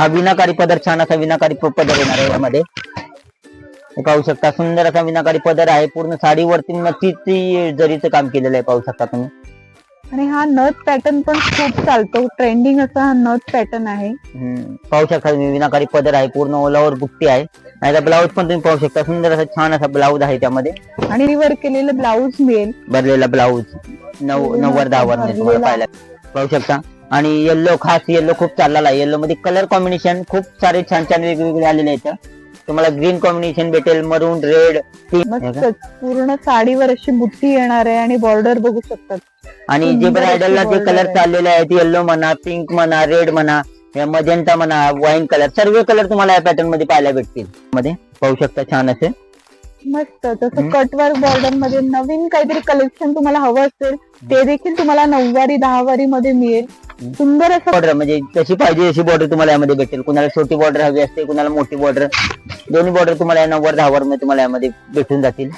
हा विनाकारी पदर छान असा विनाकारी पदर येणार आहे यामध्ये. पाहू शकता सुंदर असा विनाकारी पदर आहे. पूर्ण साडीवरती नक्कीच जरीचं काम केलेलं आहे पाहू शकता तुम्ही. आणि हा नथ पॅटर्न पण खूप चालतो. ट्रेंडिंग असा हा नथ पॅटर्न आहे. पाहू शकता तुम्ही विनाकारी पदर आहे. पूर्ण ओलावर बुट्टी आहे. आणि ब्लाऊज पण तुम्ही पाहू शकता. सुंदर असा छान असा ब्लाऊज आहे त्यामध्ये. आणि वर केलेलं ब्लाऊज मिळेल. भरलेला ब्लाऊज नऊ नव्वद दहावर. तुम्हाला पाहायला. पाहू शकता. आणि येल्लो खास येल्लो खूप चाललेला आहे. येल्लो मध्ये कलर कॉम्बिनेशन खूप सारे छान छान वेगवेगळे आलेले आहेत. तुम्हाला ग्रीन कॉम्बिनेशन भेटेल मरून रेड पूर्ण साडीवर अशी बुट्टी येणार आहे आणि बॉर्डर बघू शकतात. आणि जे ब्रायडलला जे कलर. चाललेले आहेत येल्लो म्हणा पिंक म्हणा रेड म्हणा मजेंटा म्हणा वाईन कलर सर्व कलर तुम्हाला या पॅटर्नमध्ये पाहायला भेटतील. मध्ये पाहू शकता छान असे. मस्त. तसं. कटवर्क बॉर्डरमध्ये नवीन काहीतरी कलेक्शन तुम्हाला हवं असेल ते देखील तुम्हाला नऊवारी दहावारी मध्ये मिळेल. सुंदर असं बॉर्डर म्हणजे जशी पाहिजे अशी बॉर्डर तुम्हाला यामध्ये भेटेल. कुणाला छोटी बॉर्डर हवी असते कुणाला मोठी बॉर्डर दोन्ही बॉर्डर तुम्हाला या नव्वद दहावर मध्ये तुम्हाला यामध्ये भेटून जातील.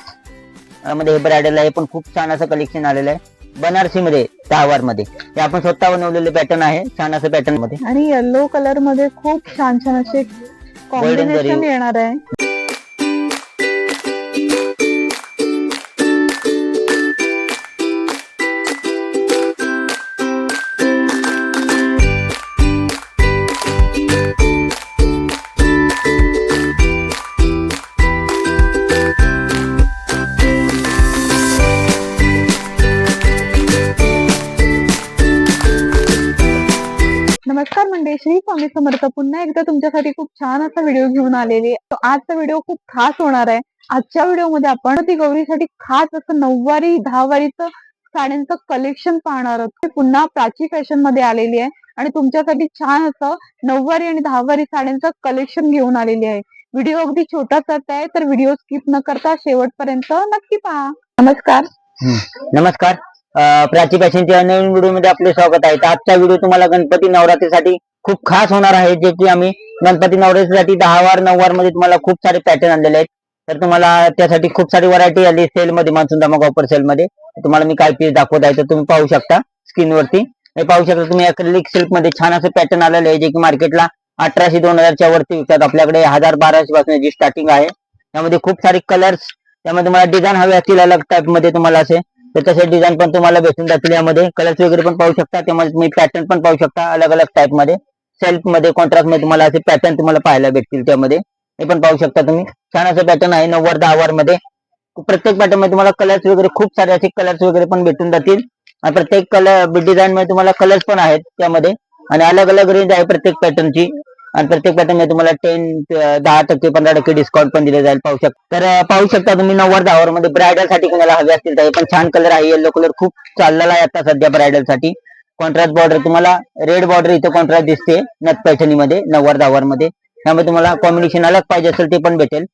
यामध्ये हे ब्रायडल आहे पण खूप छान असं कलेक्शन आलेलं आहे. बनारसी मध्ये दहावारमध्ये हे आपण स्वतः बनवलेले पॅटर्न आहे छान असं पॅटर्नमध्ये. आणि येलो कलरमध्ये खूप छान छान असे कॉम्बिनेशन. येणार आहे. स्वामी समर्थ पुन्हा एकदा तुमच्यासाठी खूप छान असा व्हिडिओ घेऊन आलेली आजचा व्हिडिओ खूप खास होणार आहे. आजच्या व्हिडिओमध्ये आपण ती गौरीसाठी खास असं नऊवारी दहावारीचं साड्यांचं कलेक्शन पाहणार आहोत. पुन्हा प्राची फॅशनमध्ये आलेली आहे. आणि तुमच्यासाठी छान असं नऊवारी आणि दहावारी साड्यांचं कलेक्शन घेऊन आलेली आहे. व्हिडिओ अगदी छोटासाच आहे तर व्हिडिओ स्किप न करता शेवटपर्यंत नक्की पहा. नमस्कार. नमस्कार. प्राची फॅशनच्या नवीन व्हिडिओमध्ये आपले स्वागत आहे. तर आजचा व्हिडिओ तुम्हाला गणपती नवरात्रीसाठी खूप खास होणार आहे जे की आम्ही गणपती नवरात्रीसाठी दहा वार नऊ वारमध्ये तुम्हाला खूप सारे पॅटर्न आणलेले आहेत. तर तुम्हाला त्यासाठी खूप सारी व्हरायटी आली सेल मध्ये मान्सून धमाका ऑफर सेल मध्ये. तुम्हाला मी काय पीस दाखवत आहे तर तुम्ही पाहू शकता स्क्रीन वरती. हे पाहू शकता तुम्ही अक्रेलिक सिल्कमध्ये छान असं पॅटर्न आलेलं आहे जे की मार्केटला अठराशे दोन हजारच्या वरती विकतात. आपल्याकडे हजार बाराशे पासून जी स्टार्टिंग आहे. त्यामध्ये खूप सारे कलर्स त्यामध्ये तुम्हाला डिझाईन हवे असतील अलग टाईपमध्ये तुम्हाला असे तर तसे डिझाईन पण तुम्हाला भेटून जातील यामध्ये. कलर्स वगैरे पण पाहू शकता. त्यामध्ये तुम्ही पॅटर्न पण पाहू शकता अलग अलग टाइपमध्ये. सेल्फमध्ये कॉन्ट्रास्टमध्ये तुम्हाला असे पॅटर्न तुम्हाला पाहायला भेटतील त्यामध्ये. हे पण पाहू शकता तुम्ही. छान असं पॅटर्न आहे नव्वद दहा वर मध्ये. प्रत्येक पॅटर्नमध्ये तुम्हाला कलर्स वगैरे खूप सारे असे कलर्स वगैरे पण भेटून जातील. आणि प्रत्येक कलर डिझाईन मध्ये तुम्हाला कलर्स पण आहेत त्यामध्ये. आणि अलग अलग रेंज आहे प्रत्येक पॅटर्नची आणि प्रत्येक पॅटर्न तुम्हाला टेन दहा टक्के पंधरा टक्के डिस्काउंट पण दिले जाईल पाहू शकता. तर पाहू शकता तुम्ही नव्वद दहावर मध्ये ब्रायडलसाठी कोणाला हवे असतील तर हे पण छान कलर आहे. येलो कलर खूप चाललेला आहे आता सध्या ब्रायडलसाठी कॉन्ट्रास्ट बॉर्डर तुम्हाला रेड बॉर्डर इथं कॉन्ट्रास्ट दिसते नथ पैठणीमध्ये नव्वद दहावर मध्ये त्यामुळे तुम्हाला कॉम्बिनेशन अलग पाहिजे असेल ते पण भेटेल.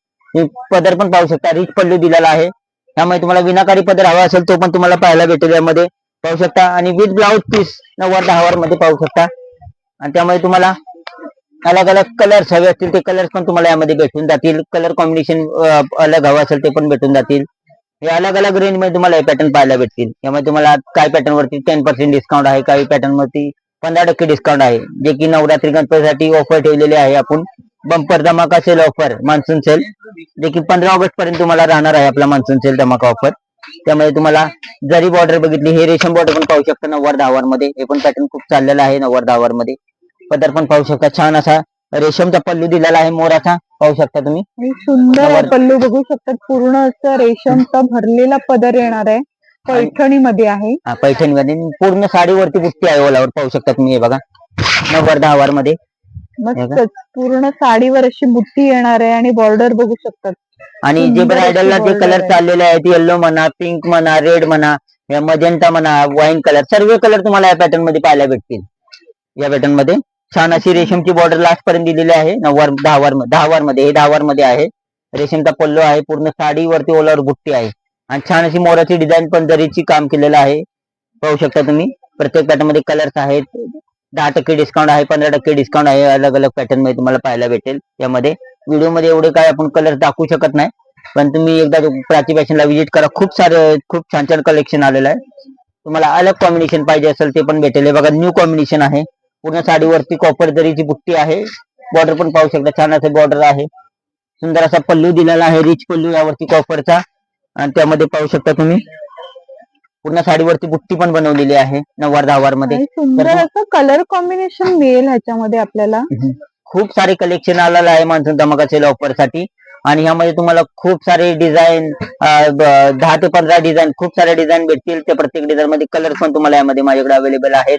पदर पण पाहू शकता रिच पल्लू दिलेला आहे. त्यामुळे तुम्हाला विनाकारी पदर हवा असेल तो पण तुम्हाला पाहायला भेटेल यामध्ये. पाहू शकता. आणि विथ ब्लाउज पीस नव्वद दहावर मध्ये पाहू शकता. आणि त्यामुळे तुम्हाला अलग अलग कलर्स हवे असतील ते कलर्स पण तुम्हाला यामध्ये भेटून जातील. कलर कॉम्बिनेशन अलग हवं असेल ते पण भेटून जातील. हे अलग अलग रेंजमध्ये तुम्हाला हे पॅटर्न पाहायला भेटतील. त्यामुळे तुम्हाला काही पॅटर्न वरती टेन पर्सेंट डिस्काउंट आहे काही पॅटर्न वरती पंधरा टक्के डिस्काउंट आहे. जे की नवरात्री गणपतीसाठी ऑफर ठेवलेली आहे आपण. बंपर धमाका सेल ऑफर मान्सून सेल जे की पंधरा ऑगस्ट पर्यंत तुम्हाला राहणार आहे आपला मान्सून सेल धमाका ऑफर त्यामुळे तुम्हाला जरी बॉर्डर बघितली हे रेशम बॉर्डर पण पाहू शकता नव्वद दहावर मध्ये. हे पण पॅटर्न खूप चाललेला आहे नव्वद दहावर मध्ये. पदर पण पाहू शकता. छान असा रेशमचा पल्लू दिलेला आहे मोराचा. पाहू शकता तुम्ही. आणि सुंदर आहे. पल्लू बघू शकतात पूर्ण असं रेशमचा भरलेला पदर येणार आहे. पैठणी मध्ये आहे. हा, पैठणीमध्ये. पूर्ण साडीवरती पुष्टी आहे ओलावर. पाहू शकता तुम्ही हे बघा. नव्वद दहावर मध्ये मस्तच. पूर्ण साडीवर अशी बुट्टी येणार आहे आणि बॉर्डर बघू शकतात आणि जे सुंदर अशी ब्रायडलला जे border कलर आहे. चाललेले आहेत येल्लो म्हणा पिंक म्हणा रेड म्हणा या मजेंटा म्हणा वाईन कलर सर्व कलर तुम्हाला या पॅटर्नमध्ये पाहायला भेटतील. या पॅटर्नमध्ये. छान अशी रेशमची बॉर्डर लास्ट पर्यंत दिलेली आहे. नव्वार दहावार दहावारमध्ये हे दहावारमध्ये आहे. रेशमचा पल्लो आहे पूर्ण साडीवरती ओलावर बुट्टी आहे. आणि छान अशी मोराची डिझाईन पण जरीची काम केलेलं आहे. पाहू शकता तुम्ही. प्रत्येक पॅटर्नमध्ये कलर्स आहेत. दहा टक्के डिस्काउंट आहे पंधरा टक्के डिस्काउंट आहे. अलग अलग पॅटर्नमध्ये तुम्हाला पाहायला भेटेल यामध्ये. व्हिडिओमध्ये एवढे काय आपण कलर दाखवू शकत नाही. पण तुम्ही एकदा प्राची फॅशनला व्हिजिट करा. खूप सारे खूप छान छान कलेक्शन आलेलं आहे. तुम्हाला अलग कॉम्बिनेशन पाहिजे असेल ते पण भेटेल. हे बघा न्यू कॉम्बिनेशन आहे. पूर्ण साडीवरती कॉपर जरीची बुट्टी आहे. बॉर्डर पण पाहू शकता छान असं बॉर्डर आहे. सुंदर असा पल्लू दिलेला आहे रिच पल्लू यावरती कॉपरचा आणि त्यामध्ये पाहू शकता तुम्ही पूर्ण साडीवरती बुट्टी पण बनवलेली आहे नव्वार दहावारमध्ये. सुंदर असं कलर कॉम्बिनेशन मिळेल ह्याच्यामध्ये आपल्याला. खूप सारे कलेक्शन आलेलं आहे मान्सून धमाका सेल ऑफरसाठी. आणि ह्यामध्ये तुम्हाला खूप सारे डिझाईन दहा ते पंधरा डिझाईन खूप सारे डिझाईन भेटतील. त्या प्रत्येक डिझाईन मध्ये कलर पण तुम्हाला यामध्ये माझ्याकडे अवेलेबल आहेत.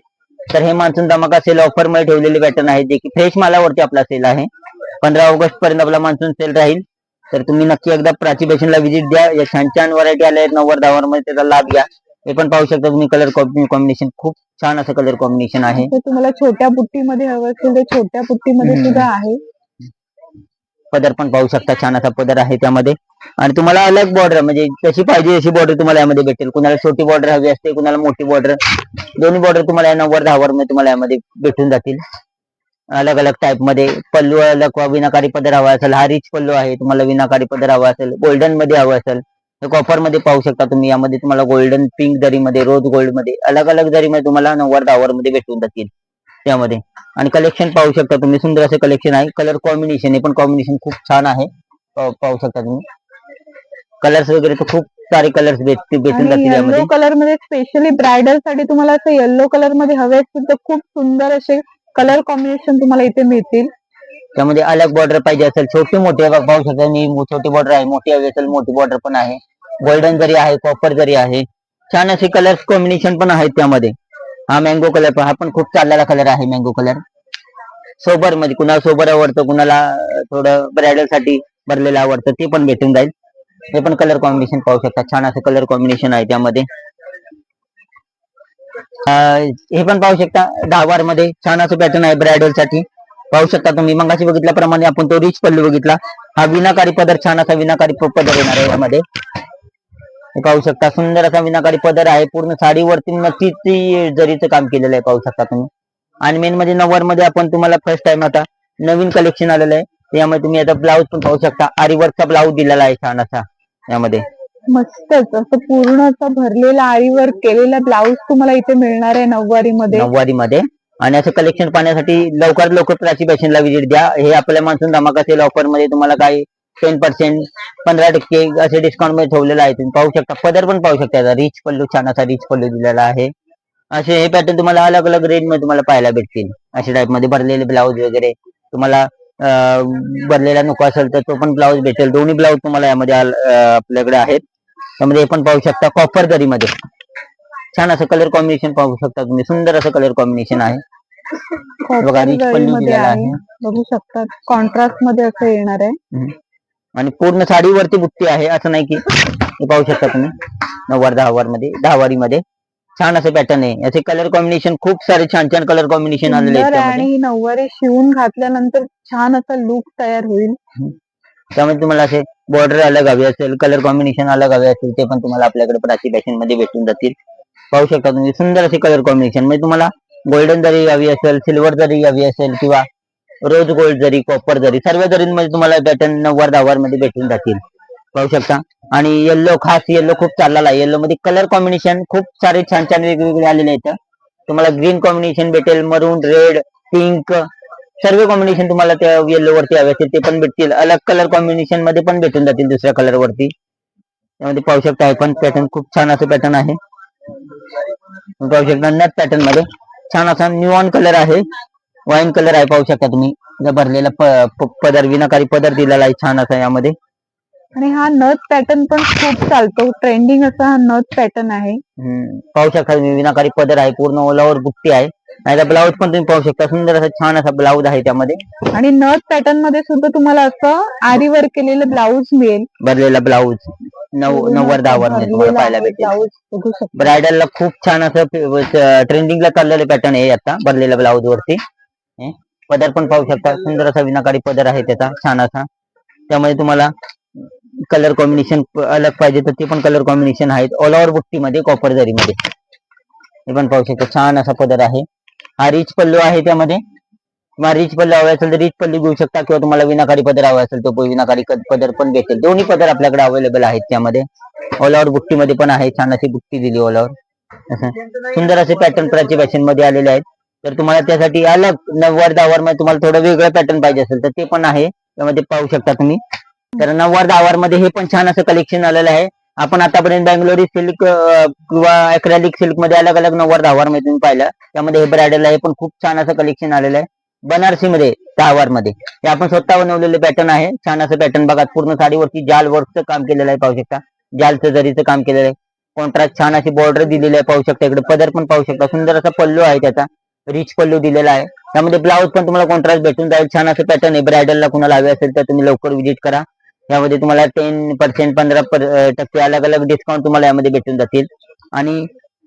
तर हे मान्सून धमाका सेल ऑफरमध्ये ठेवलेले पॅटर्न आहेत जे की फ्रेश मालावरती आपला सेल आहे. पंधरा ऑगस्ट पर्यंत आपला मान्सून सेल राहील. तर तुम्ही नक्की एकदा प्राची बेशनला व्हिजिट द्या. या छान छान व्हरायटी आल्या आहेत. नव्वद दहावर मध्ये त्याचा लाभ घ्या. हे पण पाहू शकता तुम्ही कलर कॉम्बिनेशन खूप छान असं कलर कॉम्बिनेशन आहे. तुम्हाला छोट्या बुट्टीमध्ये हवं असेल तर छोट्या बुट्टीमध्ये हम्म. सुद्धा आहे. पदर पण पाहू शकता. छान असा पदर आहे त्यामध्ये. आणि तुम्हाला अलग बॉर्डर म्हणजे कशी पाहिजे अशी बॉर्डर तुम्हाला यामध्ये भेटेल. कुणाला छोटी बॉर्डर हवी असते कुणाला मोठी बॉर्डर दोन्ही बॉर्डर तुम्हाला या नव्वद दहावर मध्ये तुम्हाला यामध्ये भेटून जातील. अलग अलग टाईपमध्ये. पल्लू अलग विनाकारी पदर हवा असेल. हा रिच पल्लू आहे. तुम्हाला विनाकारी पदर हवा असेल. गोल्डनमध्ये हवं असेल. तर कॉपरमध्ये पाहू शकता तुम्ही. यामध्ये तुम्हाला गोल्डन पिंक दरीमध्ये रोज गोल्डमध्ये अलग अलग दरीमध्ये तुम्हाला नव्वद दहावर मध्ये भेटून जातील. त्यामध्ये आणि कलेक्शन पाहू शकता तुम्ही. सुंदर असे कलेक्शन आहे. कलर कॉम्बिनेशन हे पण कॉम्बिनेशन खूप छान आहे. पाहू शकता तुम्ही. कलर्स वगैरे तर खूप सारे कलर्स भेटतील भेटून आणि जातील यामध्ये. येल्लो कलरमध्ये स्पेशली ब्रायडलसाठी तुम्हाला असं येल्लो कलरमध्ये हवे असतील तर खूप सुंदर असे कलर कॉम्बिनेशन तुम्हाला इथे मिळतील. त्यामध्ये अलग बॉर्डर पाहिजे असेल. छोटे मोठे पाहू शकता मो- छोटी बॉर्डर आहे. मोठी हवी असेल मोठी बॉर्डर पण आहे. गोल्डन जरी आहे कॉपर जरी आहे. छान असे कलर्स कॉम्बिनेशन पण आहेत त्यामध्ये. हा मँगो कलर हा पण खूप चाललेला कलर आहे मँगो कलर सोबरमध्ये कुणाला सोबर आवडतं कुणाला थोडं ब्रायडलसाठी भरलेलं आवडतं ते पण भेटून जाईल. हे पण कलर कॉम्बिनेशन पाहू शकता. छान असं कलर कॉम्बिनेशन आहे त्यामध्ये. हे पण पाहू शकता दहावारमध्ये छान असं पॅटर्न आहे ब्रायडलसाठी. पाहू शकता तुम्ही मंगाशी बघितल्याप्रमाणे आपण तो रिच पल्लू बघितला. हा विनाकारी पदर छान असा विनाकारी पदर येणार आहे यामध्ये. पाहू शकता सुंदर असा विनाकारी पदर आहे. पूर्ण साडीवरती नक्कीच जरीचं काम केलेलं आहे पाहू शकता तुम्ही. आणि मेन म्हणजे नव्वदमध्ये आपण तुम्हाला फर्स्ट टाइम आता नवीन कलेक्शन आलेलं आहे. त्यामुळे तुम्ही आता ब्लाऊज पण पाहू शकता. आरीवर्कचा ब्लाऊज दिलेला आहे छान असा यामध्ये. मस्तच असं पूर्ण असं भरलेला आरीवर केलेला ब्लाऊज तुम्हाला इथे मिळणार आहे नऊवारी मध्ये नऊवारी मध्ये आणि असं कलेक्शन पाहण्यासाठी लवकरात लवकर प्राची फॅशनला व्हिजिट द्या. हे आपल्या मान्सून धमाका सेल ऑफरमध्ये तुम्हाला काही टेन पर्सेंट पंधरा टक्के असे डिस्काउंटमध्ये ठेवलेलं आहे तुम्ही. पाहू शकता. पदर पण पाहू शकता रिच पल्लू छान असा रिच पल्लू दिलेला आहे. असे हे पॅटर्न तुम्हाला अलग अलग रेंजमध्ये तुम्हाला पाहायला भेटतील. अशा टाइपमध्ये भरलेले ब्लाऊज वगैरे. तुम्हाला भरलेला नको असेल तर तो पण ब्लाऊज भेटेल. दोन्ही ब्लाऊज तुम्हाला यामध्ये आपल्याकडे आहेत. त्यामध्ये हे पण पाहू शकता कॉपरमध्ये छान असं कलर कॉम्बिनेशन पाहू शकता तुम्ही. सुंदर असं कलर कॉम्बिनेशन आहे. बघा, rich पल्लू दिलेला आहे. बघू शकता कॉन्ट्रास्टमध्ये असं येणार आहे. आणि पूर्ण साडीवरती बुट्टी आहे असं नाही की हे पाहू शकता तुम्ही. नऊवार दहावारमध्ये दहावारी मध्ये छान असं पॅटर्न आहे. याचे कलर कॉम्बिनेशन खूप सारे छान छान कलर कॉम्बिनेशन आलेले आहेत आणि नऊवारी शिवून घातल्यानंतर छान असा लुक तयार होईल. त्यामध्ये तुम्हाला असे बॉर्डर अलग हवे असेल कलर कॉम्बिनेशन अलग हवे असेल ते पण तुम्हाला आपल्याकडे प्राची फॅशनमध्ये भेटून जातील. पाहू शकता तुम्ही सुंदर असे कलर कॉम्बिनेशन म्हणजे तुम्हाला गोल्डन जरी हवी असेल सिल्वर जरी हवी असेल किंवा रोज गोल्ड जरी कॉपर जरी सर्व जरींमध्ये तुम्हाला पॅटर्न नव्वद दहावारमध्ये भेटून जातील. पाहू शकता. आणि येल्लो खास येल्लो खूप चाललेला आहे. येल्लो मध्ये कलर कॉम्बिनेशन खूप सारे छान छान वेगवेगळे आलेले आहेत. तुम्हाला ग्रीन कॉम्बिनेशन भेटेल मरून रेड पिंक सर्व कॉम्बिनेशन तुम्हाला त्या येल्लो वरती हवे असतील ते पण भेटतील. अलग कलर कॉम्बिनेशनमध्ये पण भेटून जातील दुसऱ्या कलर वरती. त्यामध्ये पाहू शकता पण पॅटर्न खूप छान असं पॅटर्न आहे. पाहू शकता नट पॅटर्नमध्ये छान असा न्यूऑन कलर आहे. वाईन कलर आहे पाहू शकता तुम्ही. भरलेला प- प- पदर विनाकारी पदर दिलेला आहे छान असा यामध्ये. आणि हा नथ पॅटर्न पण खूप चालतो. ट्रेंडिंग असा हा नथ पॅटर्न आहे. हम्म, पाहू शकता तुम्ही विनाकारी पदर आहे पूर्ण ओलावर बुट्टी आहे. नाही ब्लाऊज पण तुम्ही पाहू शकता. सुंदर असा छान असा ब्लाऊज आहे त्यामध्ये. आणि नथ पॅटर्नमध्ये सुद्धा तुम्हाला असं आरीवर केलेलं ब्लाऊज मिळेल. भरलेला ब्लाऊज नऊ नव्वद दहावर तुम्हाला पाहायला भेटेल. ब्लाऊज बघू शकता. ब्रायडलला खूप छान असं ट्रेंडिंगला चाललेलं पॅटर्न आहे आता भरलेल्या ब्लाऊज वरती. पदर पण पाहू शकता. सुंदर असा विनाकारी पदर आहे त्याचा छान असा. त्यामध्ये तुम्हाला कलर कॉम्बिनेशन अलग पाहिजे तर ते पण कलर कॉम्बिनेशन आहेत. ऑल ओव्हर बुट्टीमध्ये कॉपर जरीमध्ये. हे पण पाहू शकता. छान असा पदर आहे. हा रिच पल्लू आहे त्यामध्ये. तुम्हाला रिच पल्लू हवा असेल तर रिच पल्लू घेऊ शकता किंवा तुम्हाला विनाकारी पदर हवा असेल तो विनाकारी पदर पण भेटेल. दोन्ही पदर आपल्याकडे अवेलेबल आहेत त्यामध्ये. ऑल ओव्हर बुट्टीमध्ये पण आहे. छान अशी बुट्टी दिली ऑल ओव्हर असं. सुंदर असे पॅटर्न प्राची फॅशनमध्ये आलेले आहेत. तर तुम्हाला त्यासाठी अलग नव्वद दहावर मध्ये तुम्हाला थोडं वेगळं पॅटर्न पाहिजे असेल तर ते पण आहे. त्यामध्ये पाहू शकता तुम्ही. तर नव्वद दहावर मध्ये हे पण छान असं कलेक्शन आलेलं आहे. आपण आतापर्यंत बँगलोरी सिल्क किंवा अक्रॅलिक सिल्कमध्ये अलग अलग नव्वद दहावर मध्ये तुम्ही पाहिलं. त्यामध्ये हे ब्रायडल आहे पण खूप छान असं कलेक्शन आलेलं आहे. बनारसी मध्ये दहावारमध्ये हे आपण स्वतः बनवलेले पॅटर्न आहे. छान असं पॅटर्न बघा पूर्ण साडीवरती जाल वर्कचं काम केलेलं आहे पाहू शकता. जालचं जरीचं काम केलेलं आहे. कॉन्ट्रास्ट छान अशी बॉर्डर दिलेली आहे पाहू शकता. इकडे पदर पण पाहू शकता. सुंदर असा पल्लू आहे त्याचा. रिच पल्लू दिलेला आहे. त्यामध्ये ब्लाऊज पण तुम्हाला कॉन्ट्रास्ट भेटून जाईल. छान असं पॅटर्न आहे. ब्रायडलला कुणाला हवे असेल तर तुम्ही लवकर व्हिजिट करा. यामध्ये तुम्हाला टेन पर्सेंट पंधरा टक्के अलग अलग डिस्काउंट तुम्हाला यामध्ये भेटून जातील. आणि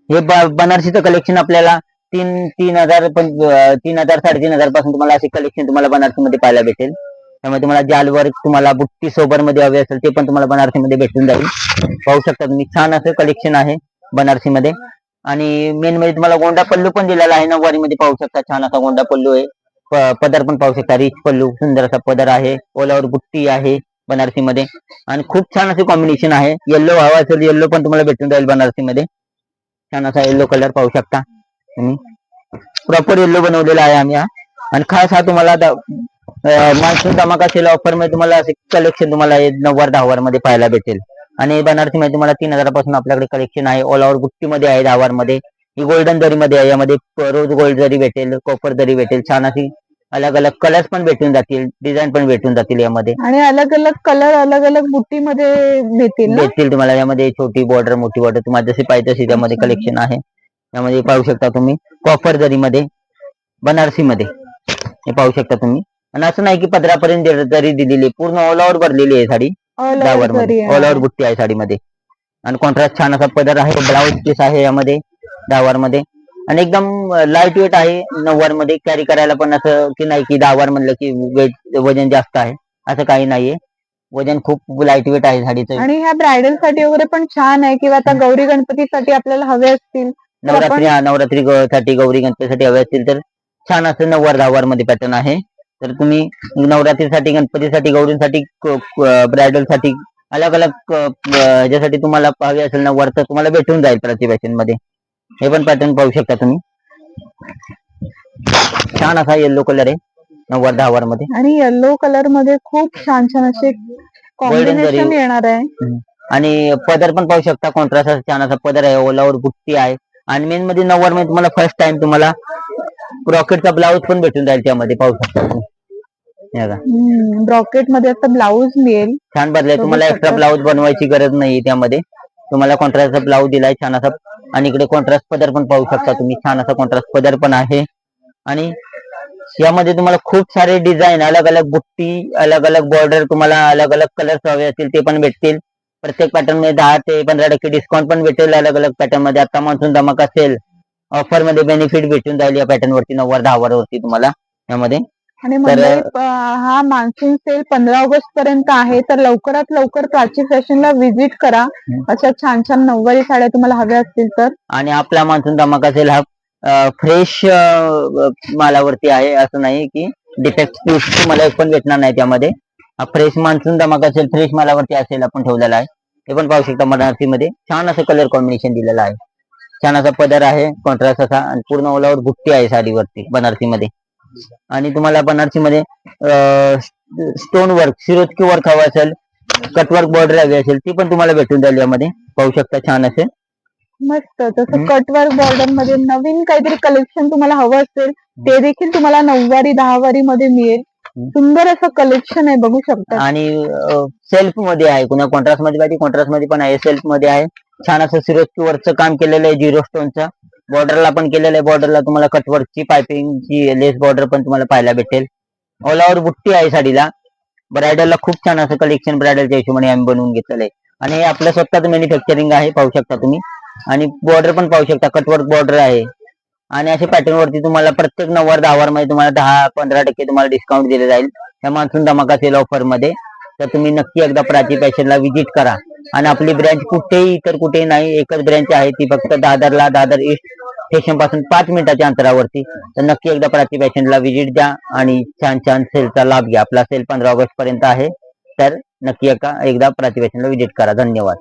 हे बनारसीचं कलेक्शन आपल्याला तीन तीन हजार पण तीन हजार साडेतीन हजारपासून तुम्हाला असे कलेक्शन तुम्हाला बनारसीमध्ये पाहायला भेटेल. त्यामध्ये तुम्हाला जाल वर्क तुम्हाला बुट्टी सोबरमध्ये हवे असेल ते पण तुम्हाला बनारसीमध्ये भेटून जाईल. पाहू शकता तुम्ही छान असं कलेक्शन आहे बनारसीमध्ये. आणि मेन मध्ये म्हणजे तुम्हाला गोंडा पल्लू पण दिलेला आहे. नऊवारी मध्ये पाहू शकता. छान असा गोंडा पल्लू आहे. पदर पण पाहू शकता. रिच पल्लू सुंदर असा पदर आहे. ओलावर बुट्टी आहे बनारसीमध्ये. आणि खूप छान असे कॉम्बिनेशन आहे. येल्लो हवा असेल येल्लो पण तुम्हाला भेटून जाईल बनारसी मध्ये छान असा येल्लो कलर पाहू शकता तुम्ही. प्रॉपर येल्लो बनवलेला आहे आम्ही हा. आणि खास हा तुम्हाला मान्सून धमाका सेल ऑफरमध्ये तुम्हाला असे कलेक्शन तुम्हाला हे दहावारमध्ये पाहायला भेटेल. आणि बनारसी मध्ये तुम्हाला तीन हजारापासून आपल्याकडे कलेक्शन आहे. ऑल ओव्हर बुट्टीमध्ये आहे दहावर मध्ये ही गोल्डन जरी मध्ये आहे. यामध्ये रोज गोल्ड जरी भेटेल कॉपर जरी भेटेल छान अशी अलग अलग कलर्स पण भेटून जातील डिझाईन पण भेटून जातील यामध्ये. आणि अलग अलग कलर अलग अलग बुट्टीमध्ये भेटतील ना? भेटतील तुम्हाला. यामध्ये छोटी बॉर्डर मोठी बॉर्डर तुम्हाला जशी पाहिजे तशी त्यामध्ये. कलेक्शन आहे. यामध्ये पाहू शकता तुम्ही कॉपर जरीमध्ये बनारसी मध्ये हे पाहू शकता तुम्ही. आणि असं नाही की पदरापर्यंत जर- जरी दिलेली आहे. पूर्ण ऑल ओव्हर भरलेली आहे साडी. All over डावर जरी मध्ये. आहे. ऑल ओव्हर बुट्टी आहे साडीमध्ये. आणि कॉन्ट्रास्ट छान असा पदर आहे. ब्लाऊज पीस आहे यामध्ये डावर मध्ये आणि एकदम लाइट वेट आहे. नऊवारमध्ये कॅरी करायला पण असं की नाही की दहावार म्हणलं की वेट वजन जास्त आहे. असं काही नाहीये. वजन खूप लाइट वेट आहे साडीचं. आणि ह्या ब्रायडलसाठी वगैरे पण छान आहे किंवा आता गौरी गणपतीसाठी आपल्याला हवे असतील. नवरात्री हा नवरात्री ग- साठी गौरी गणपतीसाठी हवे असतील तर छान असं नऊवार दहावारमध्ये पॅटर्न आहे. तर तुम्ही नवरात्रीसाठी गणपतीसाठी गौरींसाठी ब्रायडलसाठी अलग अलग ह्याच्यासाठी तुम्हाला हवे असेल नऊवार तर तुम्हाला भेटून जाईल प्रति फॅशनमध्ये. हे पण पॅटर्न पाहू शकता तुम्ही. छान असा येल्लो कलर आहे नऊवार दहावारमध्ये. आणि येलो कलरमध्ये खूप छान छान असे कॉम्बिनेशन येणार आहे. आणि पदर पण पाहू शकता कॉन्ट्रास्ट छान असा पदर आहे ओलावर बुट्टी आहे. आणि मेन मध्ये नऊवारमध्ये तुम्हाला फर्स्ट टाइम तुम्हाला रॉकेटचा ब्लाऊज पण भेटून जाईल त्यामध्ये पाहू शकता. ब्रॉकेटमध्ये आता ब्लाऊज मिळेल. छान बदलाय. बघू तुम्हाला एक्स्ट्रा. ब्लाऊज बनवायची गरज नाही त्यामध्ये. तुम्हाला कॉन्ट्रास्टचा ब्लाऊज दिलाय छान असा. आणि इकडे कॉन्ट्रास्ट पदर पण पाहू शकता तुम्ही. छान असा कॉन्ट्रास्ट पदर पण आहे. आणि यामध्ये तुम्हाला खूप सारे डिझाईन अलग अलग बुट्टी अलग अलग बॉर्डर तुम्हाला अलग अलग कलर्स हवे असतील ते पण भेटतील. प्रत्येक पॅटर्नमध्ये दहा ते पंधरा टक्के डिस्काउंट पण भेटेल अलग अलग पॅटर्नमध्ये. आता मान्सून धमाका असेल ऑफरमध्ये बेनिफिट भेटून जाईल या पॅटर्न वरती नव्वद दहावर वरती तुम्हाला यामध्ये. आणि म्हणजे हा मान्सून सेल पंधरा ऑगस्ट पर्यंत आहे. तर लवकरात लवकर प्राची फॅशनला व्हिजिट करा. अशा छान छान नऊवारी साड्या तुम्हाला हव्या असतील तर. आणि आपला मान्सून धमाका असेल हा फ्रेश मालावरती आहे असं नाही की डिफेक्ट तुम्हाला एक पण भेटणार नाही त्यामध्ये. हा फ्रेश मान्सून धमाका असेल फ्रेश मालावरती असेल आपण ठेवलेला आहे. हे पण पाहू शकता बनारसी मध्ये छान असं कलर कॉम्बिनेशन दिलेलं आहे. छान असा पदर आहे कॉन्ट्रास्ट असा आणि पूर्ण ओलावर बुट्टी आहे साडीवरती बनारसी मध्ये आणि तुम्हाला बनारसी मध्ये स्टोन वर्क सिरोजकी वर्क हवं असेल कटवर्क बॉर्डर हवी असेल ती पण तुम्हाला भेटून जाईल यामध्ये. पाहू शकता छान असे. मस्त. तसं. कटवर्क बॉर्डरमध्ये नवीन काहीतरी कलेक्शन तुम्हाला हवं असेल ते देखील तुम्हाला नऊवारी दहावारी मध्ये मिळेल. सुंदर असं कलेक्शन आहे बघू शकता. आणि सेल्फमध्ये आहे कुणा कॉन्ट्रास्टमध्ये पाहिजे कॉन्ट्रास्टमध्ये पण आहे सेल्फमध्ये आहे. छान असं सिरोस्की वरचं काम केलेलं आहे झिरो स्टोनचं बॉर्डरला पण केलेलं आहे. बॉर्डरला तुम्हाला कटवर्कची पायपिंगची लेस बॉर्डर पण तुम्हाला पाहायला भेटेल. ओलावर बुट्टी आहे साडीला. ब्रायडलला खूप छान असं कलेक्शन ब्रायडलच्या हिशोबाने आम्ही बनवून घेतलेलं आहे. आणि हे आपलं स्वतःच मॅन्युफॅक्चरिंग आहे पाहू शकता तुम्ही. आणि बॉर्डर पण पाहू शकता कटवर्क बॉर्डर आहे. आणि अशा पॅटर्न वरती तुम्हाला प्रत्येक नव्वद दहावर मध्ये तुम्हाला दहा पंधरा टक्के तुम्हाला डिस्काउंट दिले जाईल. या मान्सून धमाका सेल ऑफरमध्ये. तर तुम्ही नक्की एकदा प्राची फॅशनला व्हिजिट करा. आणि आपली ब्रँच कुठेही इतर कुठेही नाही एकच ब्रँच आहे ती फक्त दादरला दादर ईस्ट स्टेशनपासून पाच मिनिटाच्या अंतरावरती. तर नक्की एकदा प्राची फॅशनला व्हिजिट द्या आणि छान छान सेलचा लाभ घ्या. आपला सेल पंधरा ऑगस्ट पर्यंत आहे. तर नक्की एका एकदा प्राची फॅशनला व्हिजिट करा. धन्यवाद.